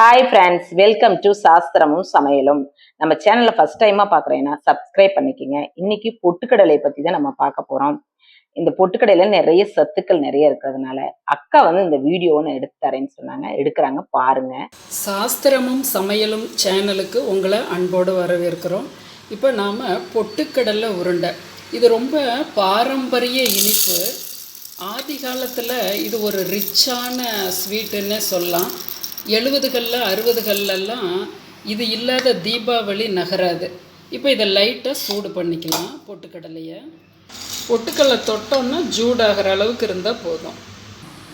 Hi friends welcome to சாஸ்திரமும் சமையலும். நம்ம சேனலை ஃபஸ்ட் டைமாக பார்க்குறேன்னா சப்ஸ்கிரைப் பண்ணிக்கோங்க. இன்னைக்கு பொட்டுக்கடலை பற்றி தான் நம்ம பார்க்க போகிறோம் இந்த பொட்டுக்கடையில நிறைய சத்துக்கள் நிறைய இருக்கிறதுனால அக்கா வந்து இந்த வீடியோன்னு எடுத்து தரேன்னு சொன்னாங்க. எடுக்கிறாங்க பாருங்க. சாஸ்திரமும் சமையலும் சேனலுக்கு உங்களை அன்போடு வரவேற்கிறோம். இப்போ நாம் பொட்டுக்கடலை உருண்டை. இது ரொம்ப பாரம்பரிய இனிப்பு. ஆதி காலத்தில் இது ஒரு ரிச்சான ஸ்வீட்டுன்னு சொல்லலாம். எழுபதுகளில் அறுபதுகள்லாம் இது இல்லாத தீபாவளி நகராது. இப்போ இதை லைட்டாக சூடு பண்ணிக்கலாம் பொட்டுக்கடலையை. பொட்டுக்கடலை தொட்டோன்னா ஜூடாகிற அளவுக்கு இருந்தால் போதும்.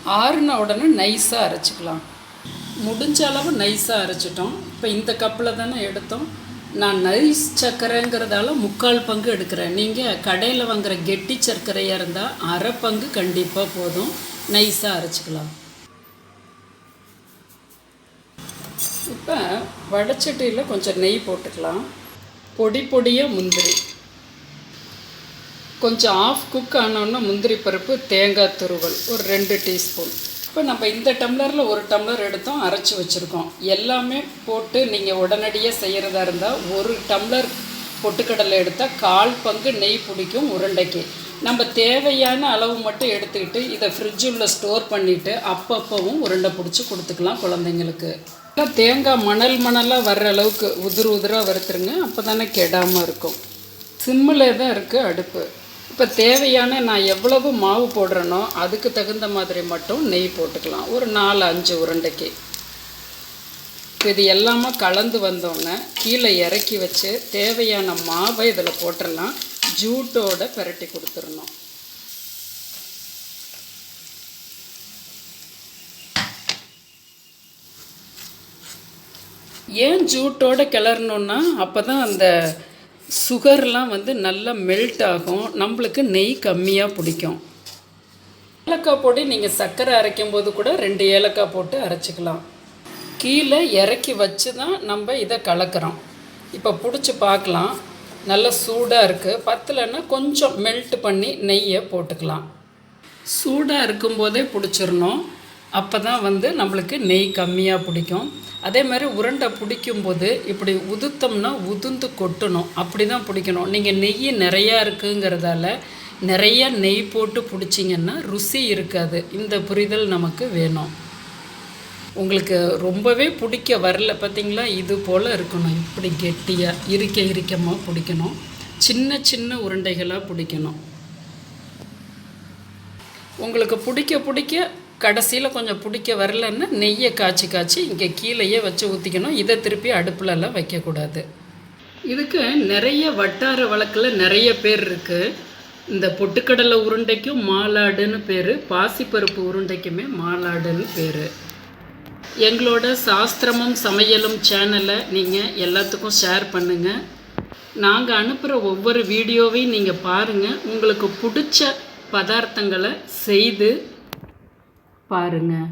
ஆறுன உடனே நைஸாக அரைச்சிக்கலாம். முடிஞ்ச அளவு நைஸாக அரைச்சிட்டோம். இப்போ இந்த கப்பில் தானே எடுத்தோம். நான் நைஸ் சர்க்கரைங்கிறதால முக்கால் பங்கு எடுக்கிறேன். நீங்கள் கடையில் வாங்குகிற கெட்டி சர்க்கரையாக இருந்தால் அரை பங்கு கண்டிப்பாக போதும். நைஸாக அரைச்சிக்கலாம். இப்போ வடச்சட்டியில் கொஞ்சம் நெய் போட்டுக்கலாம். பொடி பொடியாக முந்திரி. கொஞ்சம் ஆஃப் குக் ஆனோன்னா முந்திரி பருப்பு தேங்காய் துருவல் ஒரு ரெண்டு டீஸ்பூன் இப்போ நம்ம இந்த டம்ளரில் ஒரு டம்ளர் எடுத்தோம் அரைச்சி வச்சுருக்கோம். எல்லாமே போட்டு நீங்கள் உடனடியாக செய்கிறதா இருந்தால் ஒரு டம்ளர் பொட்டுக்கடலை எடுத்தால் கால் பங்கு நெய் பிடிக்கும் உருண்டைக்கு. நம்ம தேவையான அளவு மட்டும் எடுத்துக்கிட்டு இதை ஃப்ரிட்ஜுள்ள ஸ்டோர் பண்ணிவிட்டு அப்பப்பவும் உருண்டை பிடிச்சி கொடுத்துக்கலாம் குழந்தைங்களுக்கு. நல்லா தேங்காய் மணல் மணலாக வர்ற அளவுக்கு உதிர் உதிராக வறுத்துருங்க. அப்போ தானே கெடாமல் இருக்கும். சிம்மில் தான் இருக்குது அடுப்பு. இப்போ தேவையான நான் எவ்வளவு மாவு போடுறேனோ அதுக்கு தகுந்த மாதிரி மட்டும் நெய் போட்டுக்கலாம். ஒரு நாலு அஞ்சு உருண்டைக்கு. இப்போ இது எல்லாமே கலந்து வந்தோடனே கீழே இறக்கி வச்சு தேவையான மாவை இதில் போட்டுடலாம். ஜூட்டோட பிரட்டி கொடுத்துடணும். ஏன் ஜூட்டோட கிளறணுன்னா அப்போ தான் அந்த சுகர்லாம் வந்து நல்லா மெல்ட் ஆகும். நம்மளுக்கு நெய் கம்மியாக பிடிக்கும். ஏலக்காய் பொடி நீங்கள் சர்க்கரை அரைக்கும் போது கூட ரெண்டு ஏலக்காய் போட்டு அரைச்சிக்கலாம். கீழே இறக்கி வச்சு தான் நம்ம இதை கலக்கிறோம். இப்போ பிடிச்சி பார்க்கலாம். நல்லா சூடாக இருக்குது பத்தலைன்னா கொஞ்சம் மெல்ட் பண்ணி நெய்யை போட்டுக்கலாம். சூடாக இருக்கும்போதே பிடிச்சிடணும். அப்போ தான் வந்து நம்மளுக்கு நெய் கம்மியாக பிடிக்கும். அதே மாதிரி உருண்டை பிடிக்கும்போது இப்படி உதுத்தோம்னா உதுந்து கொட்டணும். அப்படி தான் பிடிக்கணும். நீங்கள் நெய் நிறையா இருக்குங்கிறதால நிறைய நெய் போட்டு பிடிச்சிங்கன்னா ருசி இருக்காது. இந்த புரிதல் நமக்கு வேணும். உங்களுக்கு ரொம்பவே பிடிக்க வரல பார்த்தீங்களா இது போல் இருக்கணும். இப்படி கெட்டியாக இருக்க இறுக்கமாக பிடிக்கணும். சின்ன சின்ன உருண்டைகளாக பிடிக்கணும். உங்களுக்கு பிடிக்க பிடிக்க கடைசியில் கொஞ்சம் பிடிக்க வரலன்னா நெய்யை காய்ச்சி காய்ச்சி இங்கே கீழேயே வச்சு ஊற்றிக்கணும் இதை திருப்பி அடுப்புலலாம் வைக்கக்கூடாது. இதுக்கு நிறைய வட்டார வழக்கில் நிறைய பேர் இருக்குது இந்த பொட்டுக்கடலை உருண்டைக்கும் மாலாடுன்னு பேர் பாசிப்பருப்பு உருண்டைக்குமே மாலாடுன்னு பேர். எங்களோட சாஸ்திரமும் சமையலும் சேனலை நீங்கள் எல்லாத்துக்கும் ஷேர் பண்ணுங்கள் நாங்கள் அனுப்புகிற ஒவ்வொரு வீடியோவையும் நீங்கள் பாருங்கள் உங்களுக்கு பிடிச்ச பதார்த்தங்களை செய்து பாருங்கள்